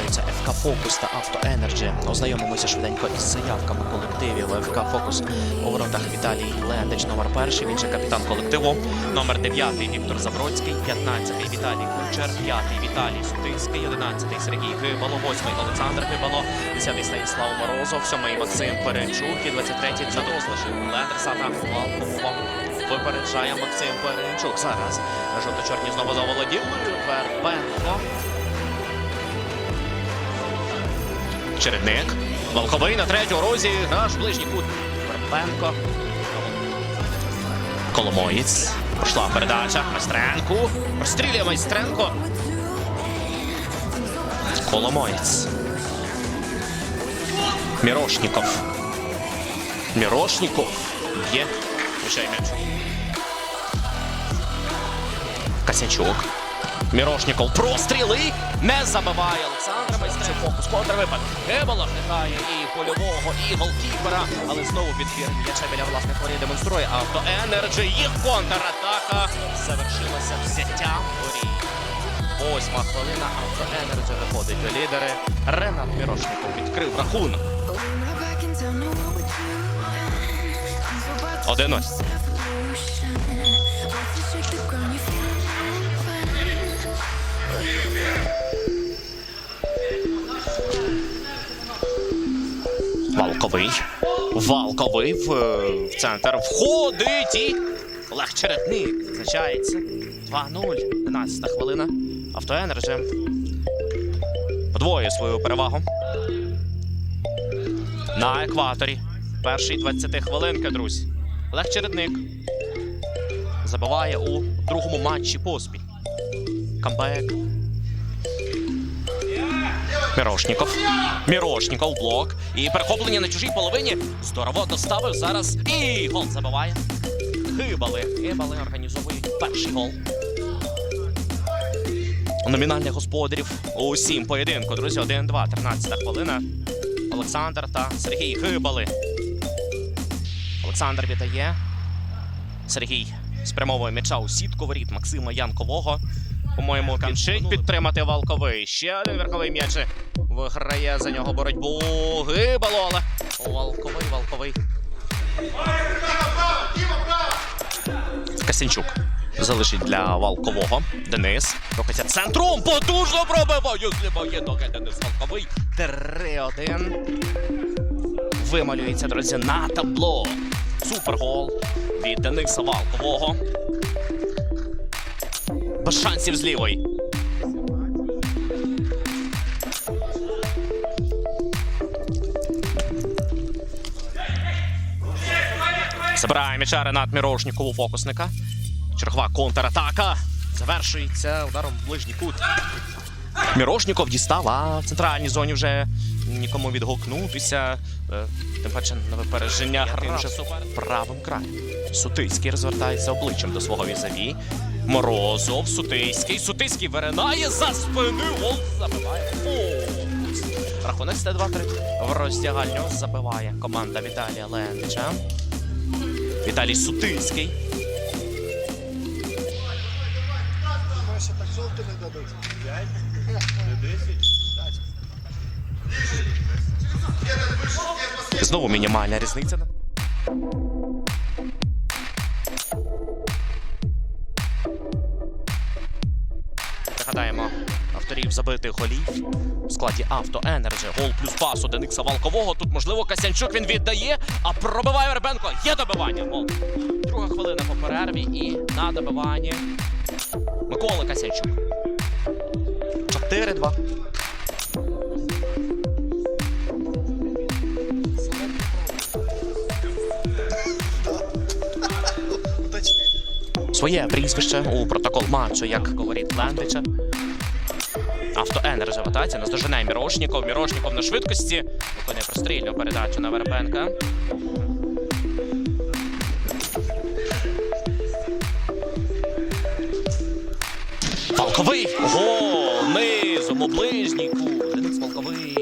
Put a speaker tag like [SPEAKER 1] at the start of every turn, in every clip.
[SPEAKER 1] між ФК Фокус та Авто Енерджі. Ознайомимося швиденько із заявками колективів. ФК Фокус у воротах Віталій Лендич, номер перший. Він же капітан колективу. Номер 9 Віктор Забродський, 15 Віталій Кучер, 5 Віталій Сутинський, 11 Сергій Гибало, 8 Олександр Гибало, 10 Станіслав Морозов, 7 Максим Перенчук і 23 Дмитро Слажив. Лендерса та Валкова. Випереджає Максим Перенчук. Зараз жовто-чорні знову заволоділи. Вербенко. Чередник. Волковий на третьому розі. Наш ближній кут. Вербенко. Коломоєць. Пішла передача. Майстренку. Розстрілює Майстренко. Коломоєць. Мірошніков. Мірошніков. Є. Вищай м'яч. Касячук. Мірошнікол простріли. Не забиває Олександра Майстрев. Фокус контрвипад. Гебела вникає і польового, і голкіпера. Але знову підбір м'яча біля власних воріт демонструє. Авто Енерджі. Їх контратака завершилася взяттям воріт. Восьма хвилина. Авто Енерджі виходить до лідери. Ренат Мірошніков відкрив рахунок. 1-0. Валковий. Валковий в, е, в центр входить і Олег Черетник відзначається. 2-0. 11 хвилина. Автоенерджі подвоює свою перевагу. На екваторі. Перший 20 хвилинки, друзі. Олег Чередник забиває у другому матчі поспіль. Камбек. Мірошніков. Мірошніков блок. І перехоплення на чужій половині. Здорово доставив зараз. І гол забиває. Хибали. Хибали організовують перший гол. Номінальних господарів у сім поєдинку. Друзі, 1-2, 13 хвилина. Олександр та Сергій Хибали. Олександр віддає. Сергій спрямовує м'яча у сітку воріт Максима Янкового. По-моєму, кінчить підтримати Валковий. Ще один верховий м'яч. Виграє за нього боротьбу. Гибало, але Валковий, Валковий. Касінчук залишить для Валкового. Денис. Рухається центром. Потужно пробиває. Зліває ноги Денис Валковий. 3-1. Вималюється, друзі, на табло. Супергол від Дениса Валкового. Без шансів з лівої. Забирає м'яча Ренат Мірошніков у фокусника. Чергова контратака. Завершується ударом в ближній кут. Мірошніков дістав, а в центральній зоні вже нікому відгукнутися. Е, Тим паче на випередження грав правим краєм. Сутийський розвертається обличчям до свого візаві. Морозов, Сутийський. Сутийський виринає за спини. Гол забиває. Фокус. Рахунок стає 2-3. В роздягальню забиває команда Віталія Лендича. Віталій
[SPEAKER 2] так не дадуть.
[SPEAKER 1] Знову мінімальна різниця. Пригадаємо авторів забитих голів у складі Авто Енерджі. Гол плюс пас у Деникса Валкового. Тут, можливо, Касянчук він віддає, а пробиває Вербенко. Є добивання. Гол. Друга хвилина по перерві і на добиванні Микола Касянчук. 4-2. Своє прізвище у протокол матчу, як говорить Лендича. Авто Енерджі в атаці наздожене Мірошніков. Мірошніков на швидкості. Виконує прострільну передачу на Вербенка. Волковий! Гол! Низом у ближній кут. Денис Волковий.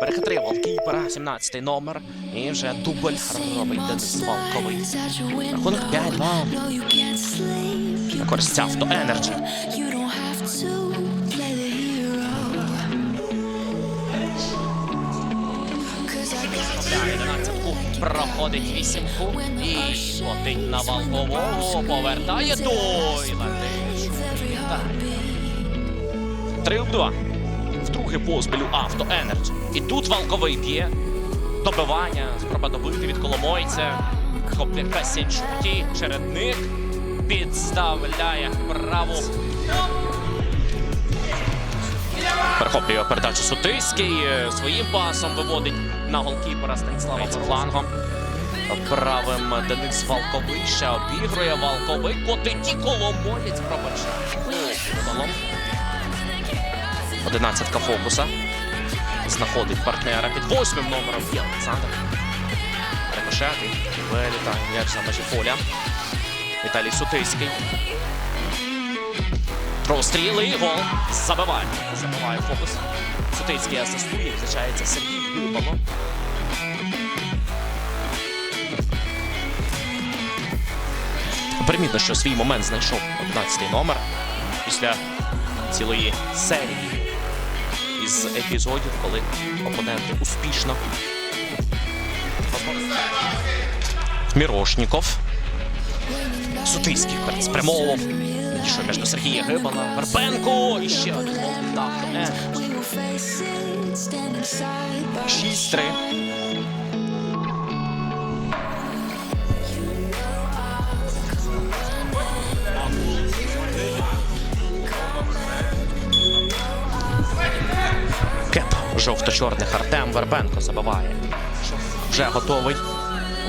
[SPEAKER 1] Перехитрив голкіпера, 17-й номер. І вже дубль робить Денис Волковий. Рахунок 5-2. На користь Авто Проходить вісімку і летить на Валкового. Повертає той. Летить. Три в два. Вдруге поспіль у Авто Енерджі. І тут Валковий б'є. Добивання, спроба добити від Коломойця. Коплі Касянчуті, чередник. Підставляє праву. Перехоплює передачу Сутиський. Своїм пасом виводить на голкіпера Станіслава флангом. Правим Денис Валковий ще обігрує Валковий. Котиті Коломоєць пробачає. Одинадцятка фокуса. Знаходить партнера під восьмим номером є Олександр. Рикошет і вилітає м'яч за межі поля. Віталій Сутиський. Простріли і гол. Забиває. Забиває фокус. Сутицький асистує. Включається Сергій Губало. Примітно, що свій момент знайшов 11 номер після цілої серії із епізодів, коли опоненти успішно. Мірошніков. Сутиський спрямовував. Надійшов між Сергія Гибала. Вербенко. І ще один гол від Авто Е. 6-3. Кеп жовто-чорних Артем Вербенко забиває. Вже готовий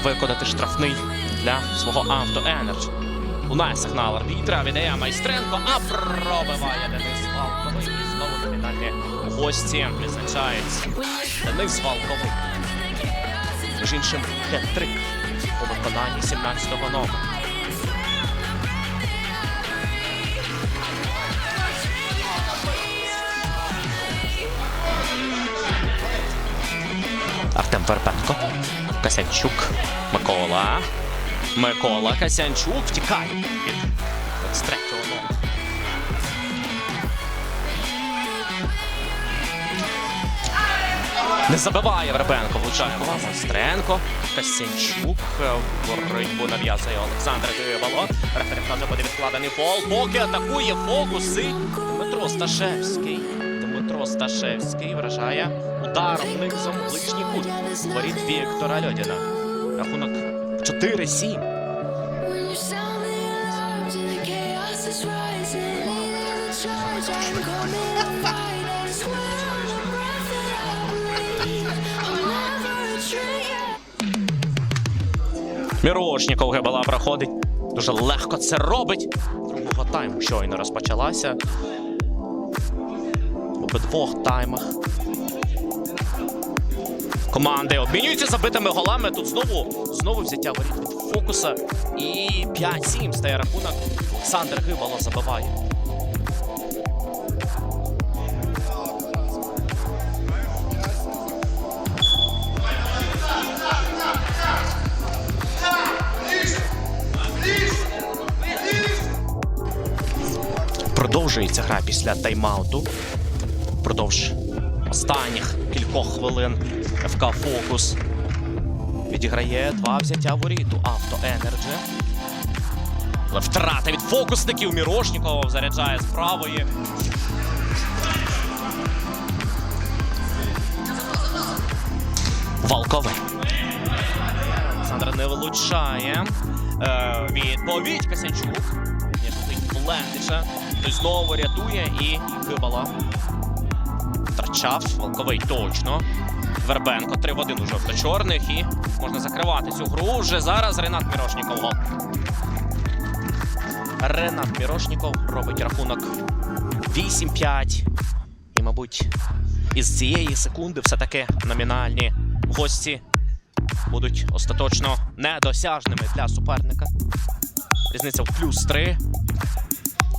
[SPEAKER 1] виконати штрафний для свого авто Енерджі. Лунає сигнал арбітра, віддає майстренко, а пробиває Денис Валковий. І знову номінальні гості відзначається Денис Валковий. Між іншим хет-трик у виконанні 17-го номера. Артем Вербенко. Касянчук. Микола. Микола Касянчук втікає від 23-го номера. Не забиває Вербенко, влучає Майстренко. Касянчук боротьбу нав'язує Олександр Гибало. Рефері вказує буде відкладений фол. Поки атакує фокуси. Дмитро Сташевський. Дмитро Сташевський вражає ударом низом ближній кут. Воріт Віктора Льодіна. Рахунок 4-7.
[SPEAKER 3] When you sound the alarms and the chaos is rising, leading the charge, I'm coming to fight. I swear on the breath that I breathe, I'll never retreat.
[SPEAKER 1] Мірошніков Гебела проходить. Дуже легко це робить. Другого тайму щойно розпочалася. В обидвох таймах. Команди обмінюються забитими голами. Тут знову знову взяття воріт від фокуса. І 5-7 стає рахунок. Олександр Гибало забиває. Продовжується гра після тайм-ауту. Продовж останніх кількох хвилин ФК Фокус відіграє два взяття воріту Авто Енерджі. Але втрата від фокусників Мірошнікова заряджає з правої. Волковий. Олександр не вилучає. Е, відповідь Касянчук. Який Лендича. Той знову рятує і Гибала. Втрачав. Волковий точно. Вербенко 3 в 1 у жовто-чорних. І можна закривати цю гру. Вже зараз Ренат Мірошніков. Ренат Мірошніков робить рахунок 8-5. І, мабуть, із цієї секунди все-таки номінальні гості будуть остаточно недосяжними для суперника. Різниця в плюс 3.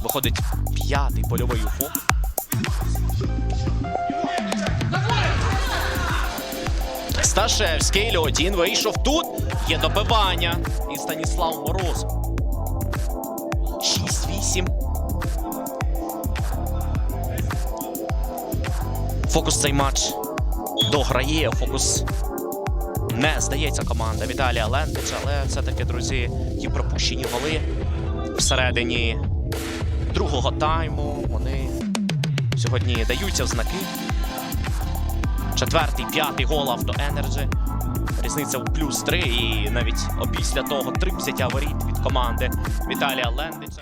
[SPEAKER 1] Виходить п'ятий польовий уфо. Сташевський Льодін вийшов тут. Є добивання. І Станіслав Мороз. 6-8. Фокус цей матч дограє. Фокус не здається команда Віталія Лендича, але все-таки, друзі, ті пропущені голи всередині другого тайму. Вони сьогодні даються в знаки. Четвертий, п'ятий гол Авто Енерджі. Різниця у плюс три. і навіть опісля того 30 воріт від команди Віталія Лендича.